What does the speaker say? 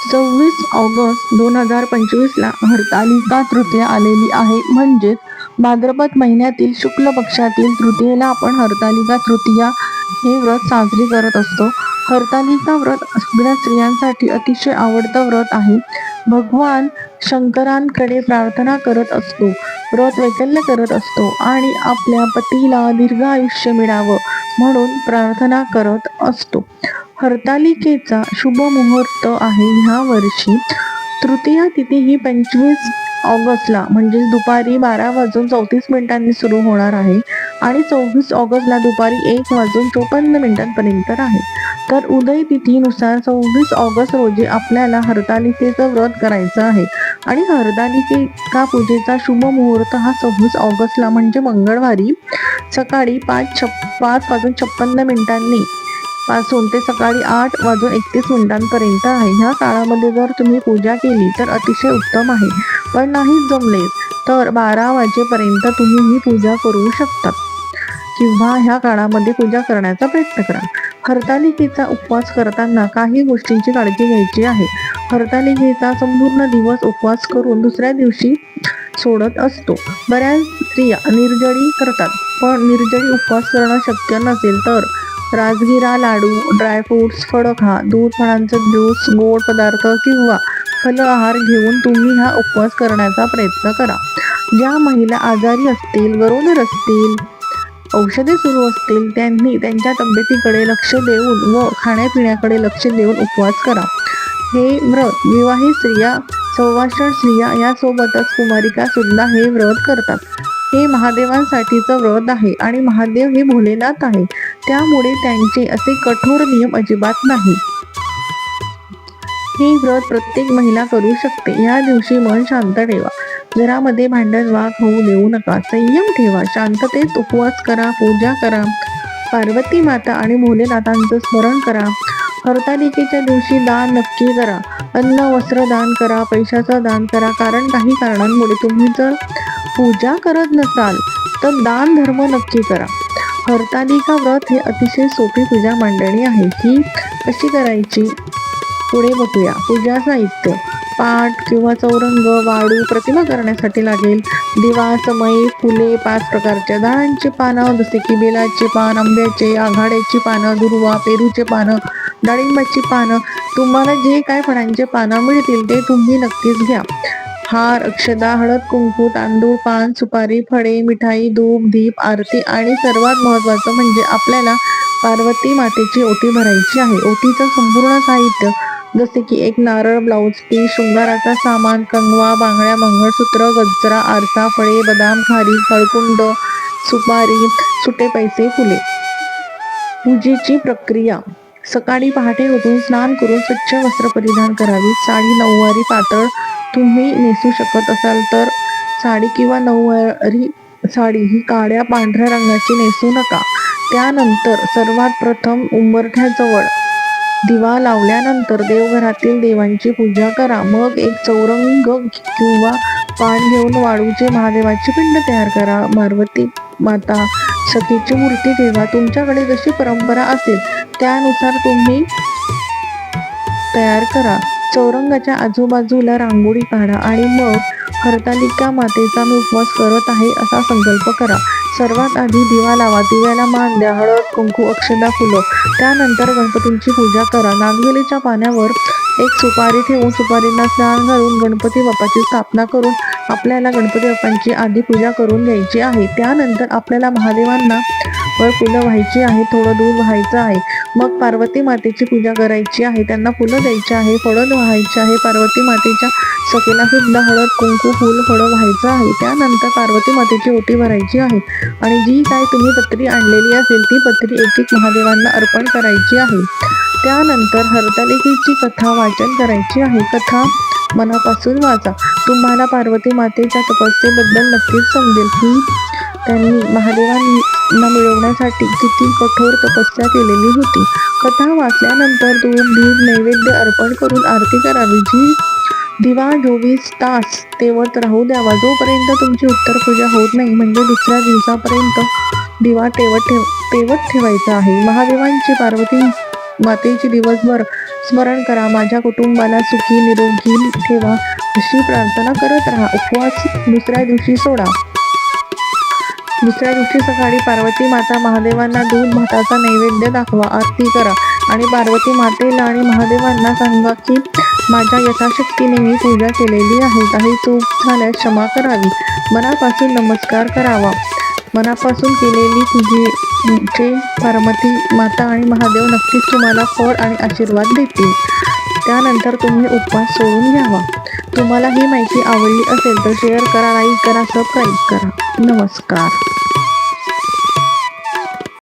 सव्वीस ऑगस्ट दोन हजार पंचवीसला हरतालिका तृतीया आलेली आहे. म्हणजेच भाद्रपद महिन्यातील शुक्ल पक्षातील तृतीयेला आपण हरतालिका तृतीया हे व्रत साजरी करत असतो. हरतालिका व्रत सगळ्या स्त्रियांसाठी अतिशय आवडतं व्रत आहे. भगवान शंकरांकडे प्रार्थना करत असतो. व्रत वैकल्य करत असतो आणि आपल्या पतीला दीर्घ आयुष्य मिळावं म्हणून प्रार्थना करत असतो. हरतालिकेचा शुभ मुहूर्त आहे ह्या वर्षी. तृतीया तिथी ही पंचवीस ऑगस्टला म्हणजेच दुपारी बारा वाजून चौतीस मिनिटांनी सुरू होणार आहे आणि चोवीस ऑगस्टला दुपारी एक वाजून चोपन्न मिनिटांपर्यंत आहे. तर उदय तिथीनुसार सव्वीस ऑगस्ट रोजी आपल्याला हरतालिकेचं व्रत करायचं आहे आणि हरतालिका पूजेचा शुभ मुहूर्त हा सव्वीस ऑगस्टला म्हणजे मंगळवारी सकाळी पाच छप पाच वाजून छप्पन्न मिनिटांनी पासून ते सकाळी आठ वाजून एकतीस मिनिटांपर्यंत आहे. ह्या काळामध्ये जर तुम्ही पूजा केली तर अतिशय उत्तम आहे. पण नाही जमले तर बारा वाजेपर्यंत तुम्ही ही पूजा करू शकता. किंवा ह्या काळामध्ये पूजा करण्याचा प्रयत्न करा. हरतालिकेचा उपवास करताना काही गोष्टींची काळजी घ्यायची आहे. हरतालिकेचा संपूर्ण दिवस उपवास करून दुसऱ्या दिवशी सोडत असतो. बऱ्याच स्त्रिया निर्जळी करतात. पण निर्जळी उपवास करणं शक्य नसेल तर राजगिरा लाडू ड्रायफ्रुट्स फळं खा दूध फळांचं ज्यूस गोड पदार्थ किंवा फल आहार घेऊन तुम्ही हा उपवास करण्याचा प्रयत्न करा. ज्या महिला आजारी असतील गरोदर असतील औषधे सुरू असतील त्यांनी त्यांच्या तब्येतीकडे लक्ष देऊन व खाण्यापिण्याकडे लक्ष देऊन उपवास करा. हे व्रत विवाहित स्त्रिया सवाषण स्त्रिया यासोबतच कुमारिका सुद्धा हे व्रत करतात. हे महादेवांसाठीचं व्रत आहे आणि महादेव हे भोलेनाथ आहे. त्यामुळे त्यांचे असे कठोर नियम अजिबात नाही. हे व्रत प्रत्येक महिला करू शकते. या दिवशी मन शांत ठेवा. घरामध्ये भांडण वाद होऊ देऊ नका. संयम ठेवा. शांततेत उपवास करा पूजा करा. पार्वती माता आणि भोलेनाथांचं स्मरण करा. हरतालिकेच्या दिवशी दान नक्की करा. अन्न वस्त्र दान करा पैशाचं दान करा. कारण काही कारणांमुळे तुम्ही जर पूजा करत नसाल तर दान धर्म नक्की करा. हरतालिका व्रत हे अतिशय सोपी पूजा मांडणी आहे. ही कशी करायची? पुढे बघूया. पूजा साहित्य. पाट किंवा चौरंग वाळू प्रतिमा करण्यासाठी लागेल. दिवा समय फुले पाच प्रकारच्या झाडांची पानं जसे की बेलाचे पान आंब्याचे आघाड्याची पानं दुर्वा पेरूचे पानं डाळिंबाची पानं. तुम्हाला जे काय फळांचे पानं मिळतील ते तुम्ही नक्कीच घ्या. हार अक्षदा हळद कुंकू तांदूळ पान सुपारी फळे मिठाई धूप दीप आरती आणि सर्वात महत्त्वाचं म्हणजे आपल्याला पार्वती मातेची ओटी भरायची आहे. ओटीचं संपूर्ण साहित्य जसे की एक नारळ ब्लाऊज पीस शृंगाराचा सामान कंगवा बांगड्या मंगळसूत्र गजरा आरसा फळे बदाम खारी हळकुंड सुपारी सुटे पैसे फुले. पूजेची प्रक्रिया. सकाळी पहाटे उठून स्नान करून स्वच्छ वस्त्र परिधान करावी. साडी नऊवारी पातळ तुम्ही नेसू शकत असाल तर साडी किंवा नऊवारी साडी ही काळ्या पांढऱ्या रंगाची नेसू नका. त्यानंतर सर्वात प्रथम उंबरठ्याजवळ दिवा लावल्यानंतर देवघरातील देवांची पूजा करा. मग एक चौरंग किंवा पान घेऊन वाळूचे महादेवाची पिंड तयार करा. पार्वती माता सतीची मूर्ती ठेवा. तुमच्याकडे जशी परंपरा असेल त्यानुसार तुम्ही तयार करा. चौरंगाच्या आजूबाजूला रांगोळी काढा आणि मग हरतालिका मातेचा मी उपवास करत आहे असा संकल्प करा. सर्वात आधी दिवा लावा. दिव्याला मान द्या. हळद कुंकू अक्षदा फुलं. त्यानंतर गणपतींची पूजा करा. नागवेलीच्या पाण्यावर एक सुपारी ठेवून सुपारीला स्नान घालून गणपती बाप्पाची स्थापना करून आपल्याला गणपती बाप्पांची आधी पूजा करून घ्यायची आहे. त्यानंतर आपल्याला महादेवांना वर फुलं व्हायची आहे थोडं दूध व्हायचं आहे. मग पार्वती मातेची पूजा करायची आहे त्यांना फुलं द्यायची आहे फळं व्हायची आहे. पार्वती मातेच्या सखेला सुद्धा हळद कुंकू फुल फळं व्हायचं आहे. त्यानंतर पार्वती मातेची ओटी भरायची आहे आणि जी काय तुम्ही पत्री आणलेली असेल ती पत्री एक एक महादेवांना अर्पण करायची आहे. त्यानंतर हरतालिकेची कथा वाचन करायची आहे. कथा मनापासून वाचा. तुम्हाला पार्वती मातेच्या तपस्येबद्दल नक्कीच समजेल. की त्यांनी महादेवांना मिळवण्यासाठी किती कठोर तपस्या केलेली होती. कथा वाचल्यानंतर दूध दीप नैवेद्य अर्पण करून आरती करावी. जी दिवा चोवीस तास तेवत राहू द्यावा. जोपर्यंत तुमची उत्तर पूजा होत नाही म्हणजे दुसऱ्या दिवसापर्यंत दिवा तेवत ठेव तेवत ठेवायचा आहे. महादेवांची पार्वती मातेची दिवसभर स्मरण करा. माझ्या कुटुंबाला सुखी निरोगी ठेवा. अशी प्रार्थना करत राहा. उपवास दुसऱ्या दिवशी सोडा. दुसऱ्या दिवशी सकाळी पार्वती माता महादेवांना दूध भाताचा नैवेद्य दाखवा. आरती करा. आणि पार्वती मातेला आणि महादेवांना सांगा की माझ्या यथाशक्तीने मी पूजा केलेली आहे. काही चूक झाल्यास क्षमा करावी. मनापासून नमस्कार करावा. मनापासून केलेली पूजेचे पार्वती माता आणि महादेव नक्कीच तुम्हाला फळ आणि आशीर्वाद देतील. त्यानंतर तुम्ही उपवास सोडून घ्यावा. तुम्हाला ही माहिती आवडली असेल तर शेअर करा लाईक करा सबस्क्राईब करा. नमस्कार.